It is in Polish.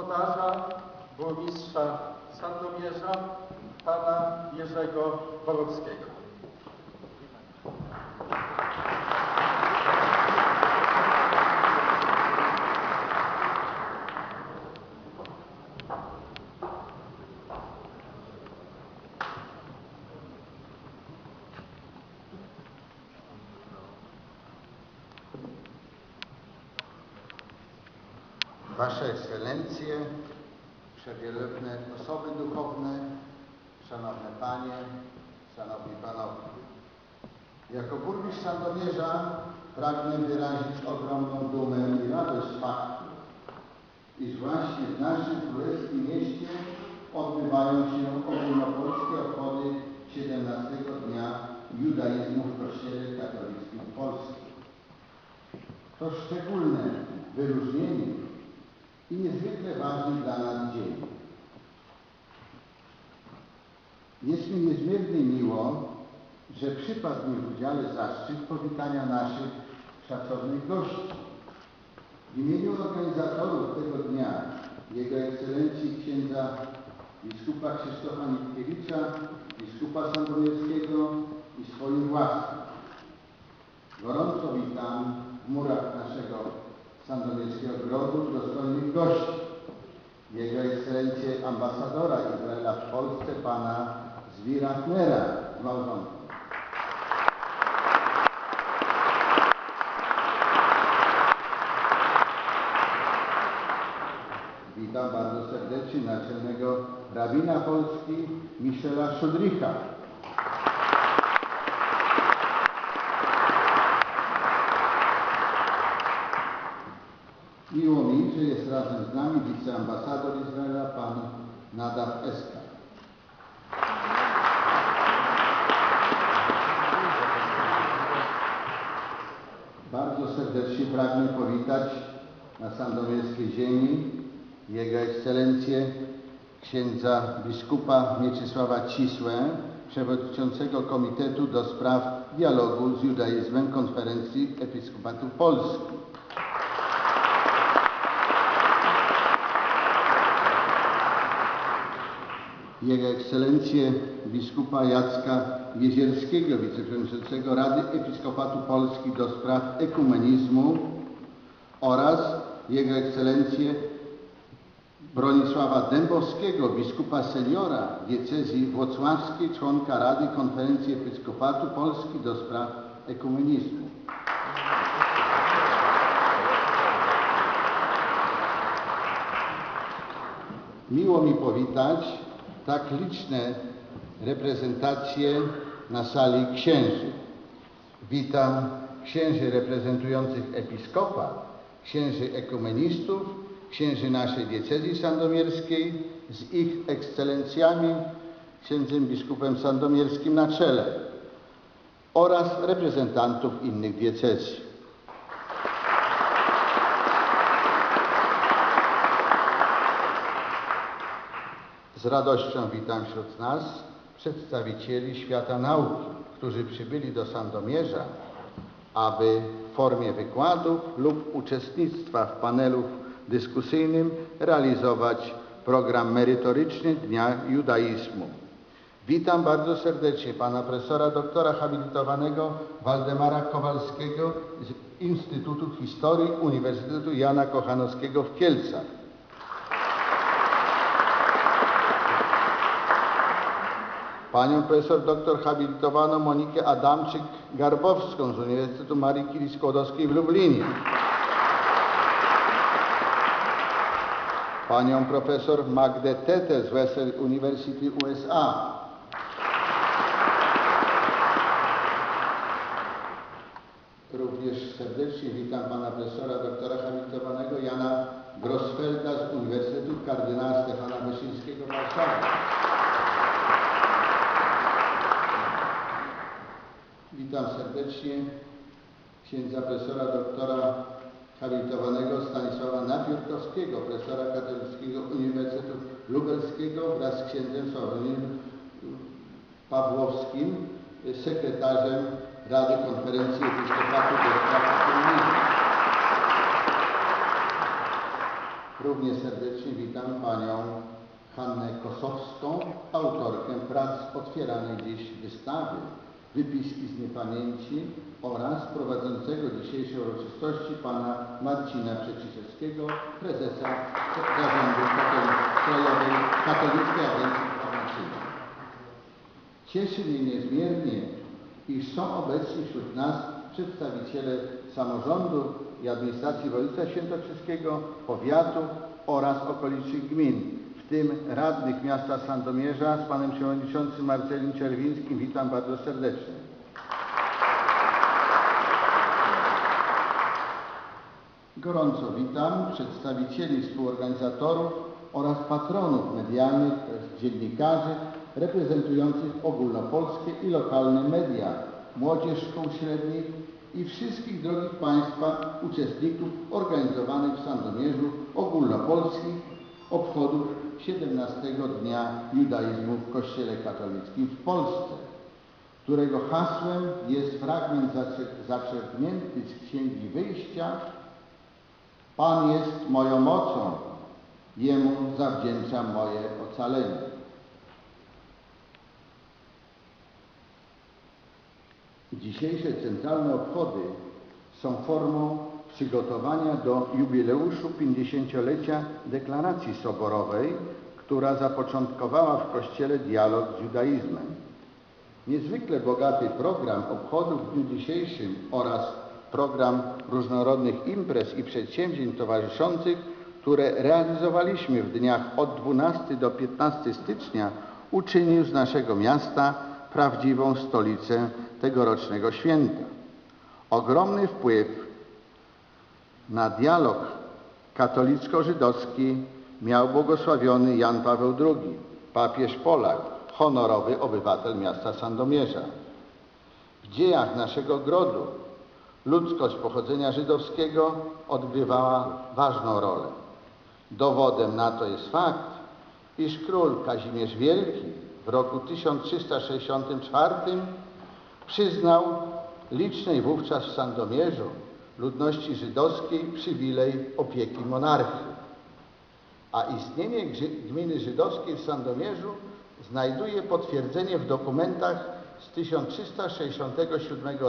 gospodarza, burmistrza Sandomierza, pana Jerzego Borowskiego. Wasze Ekscelencje, przewielebne osoby duchowne, Szanowne Panie, Szanowni Panowie. Jako burmistrz Sandomierza pragnę wyrazić ogromną dumę i radość z faktu, iż właśnie w naszym królewskim mieście odbywają się ogólnopolskie obchody 17 dnia judaizmu w Kościele katolickim w Polsce. To szczególne wyróżnienie i niezwykle ważny dla nas dzień. Jest mi niezmiernie miło, że przypadł mi w udziale zaszczyt powitania naszych szacownych gości. W imieniu organizatorów tego dnia, Jego Ekscelencji księdza biskupa Krzysztofa Nitkiewicza, biskupa Sandomierskiego i swoim własnym. Gorąco witam w murach naszego Sandomierskiego Grodu dostojnych gości. Jego Ekscelencję ambasadora Izraela w Polsce, pana Zwira Knera z. Witam bardzo serdecznie naczelnego rabina Polski Michela Szudricha. Miło mi, że jest razem z nami wiceambasador Izraela, pan Nadav Eskar. Bardzo serdecznie pragnę powitać na sandomierskiej ziemi Jego Ekscelencję księdza biskupa Mieczysława Cisłę, przewodniczącego Komitetu do Spraw Dialogu z Judaizmem Konferencji Episkopatu Polski. Jego Ekscelencję biskupa Jacka Jezierskiego, wiceprzewodniczącego Rady Episkopatu Polski do spraw ekumenizmu oraz Jego Ekscelencję Bronisława Dębowskiego, biskupa seniora diecezji włocławskiej, członka Rady Konferencji Episkopatu Polski do spraw ekumenizmu. Miło mi powitać tak liczne reprezentacje na sali księży. Witam księży reprezentujących episkopat, księży ekumenistów, księży naszej diecezji sandomierskiej z ich ekscelencjami, księdzem biskupem sandomierskim na czele oraz reprezentantów innych diecezji. Z radością witam wśród nas przedstawicieli świata nauki, którzy przybyli do Sandomierza, aby w formie wykładów lub uczestnictwa w panelu dyskusyjnym realizować program merytoryczny Dnia Judaizmu. Witam bardzo serdecznie pana profesora doktora habilitowanego Waldemara Kowalskiego z Instytutu Historii Uniwersytetu Jana Kochanowskiego w Kielcach. Panią profesor doktor habilitowaną Monikę Adamczyk-Garbowską z Uniwersytetu Marii Curie Skłodowskiej w Lublinie. Panią profesor Magdę Tete z Western University USA. Również serdecznie witam pana profesora doktora habilitowanego Jana Grossfelda z Uniwersytetu Kardynała Stefana Wyszyńskiego w Warszawie. Witam serdecznie księdza profesora doktora habilitowanego Stanisława Napiórkowskiego, profesora Katolickiego Uniwersytetu Lubelskiego wraz z księdzem Sławomirem Pawłowskim, sekretarzem Rady Konferencji Episkopatu. Równie serdecznie witam Panią Hannę Kosowską, autorkę prac otwieranej dziś wystawy Wypiski z niepamięci oraz prowadzącego dzisiejsze uroczystości Pana Marcina Przeczyszewskiego, prezesa Zarządu Krajowej Katolickiej Agencji Informacyjnej. Cieszy mnie niezmiernie, iż są obecni wśród nas przedstawiciele samorządu i administracji województwa świętokrzyskiego, powiatu oraz okolicznych gmin, w tym radnych miasta Sandomierza z panem przewodniczącym Marcelim Czerwińskim. Witam bardzo serdecznie. Gorąco witam przedstawicieli współorganizatorów oraz patronów medialnych, dziennikarzy reprezentujących ogólnopolskie i lokalne media, młodzież szkół średnich i wszystkich drogich Państwa uczestników organizowanych w Sandomierzu ogólnopolskich obchodów 17 Dnia Judaizmu w Kościele Katolickim w Polsce, którego hasłem jest fragment zaczer- zaczerpnięty z Księgi Wyjścia Pan jest moją mocą, Jemu zawdzięczam moje ocalenie. Dzisiejsze centralne obchody są formą przygotowania do jubileuszu 50-lecia deklaracji soborowej, która zapoczątkowała w Kościele dialog z judaizmem. Niezwykle bogaty program obchodów w dniu dzisiejszym oraz program różnorodnych imprez i przedsięwzięć towarzyszących, które realizowaliśmy w dniach od 12 do 15 stycznia, uczynił z naszego miasta prawdziwą stolicę tegorocznego święta. Ogromny wpływ na dialog katolicko-żydowski miał błogosławiony Jan Paweł II, papież Polak, honorowy obywatel miasta Sandomierza. W dziejach naszego grodu ludzkość pochodzenia żydowskiego odgrywała ważną rolę. Dowodem na to jest fakt, iż król Kazimierz Wielki w roku 1364 przyznał licznej wówczas w Sandomierzu ludności żydowskiej przywilej opieki monarchii. A istnienie gminy żydowskiej w Sandomierzu znajduje potwierdzenie w dokumentach z 1367 roku.